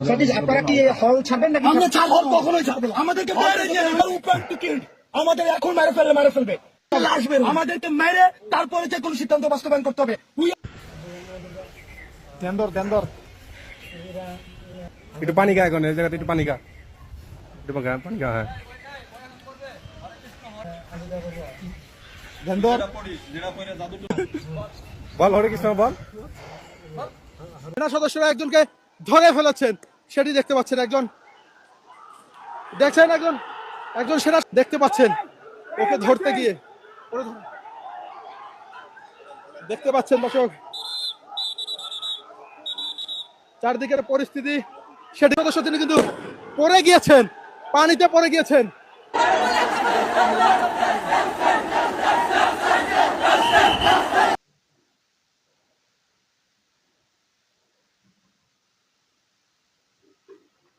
সতীশ আপনারা কি হল ছাড়বেন নাকি? আমরা ছাড় হল কখনোই ছাড়বো না। আমাদেরকে নিয়ে টিকিট আমাদের এখন মেরে ফেললে মেরে ফেলবে। আসবে আমাদেরকে মেরে তারপরে যে কোনো সিদ্ধান্ত বাস্তবায়ন করতে হবে। দেন্দর দেন্দর। একটু পানি খা এখন এই জায়গাতে একটু পানি খা একটু পানি খা হ্যাঁ। দেন্দর। বল হরে কৃষ্ণ বল। সেনা সদস্যরা একজনকে ধরে ফেলেছেন। সেটি দেখতে পাচ্ছেন একজন। দেখছেন একজন? একজন সেরা দেখতে পাচ্ছেন। ওকে ধরতে গিয়ে। দেখতে পাচ্ছেন দর্শক। চারদিকের পরিস্থিতি, সেটি সদস্য তিনি কিন্তু পরে গিয়েছেন। পানিতে পরে গিয়েছেন।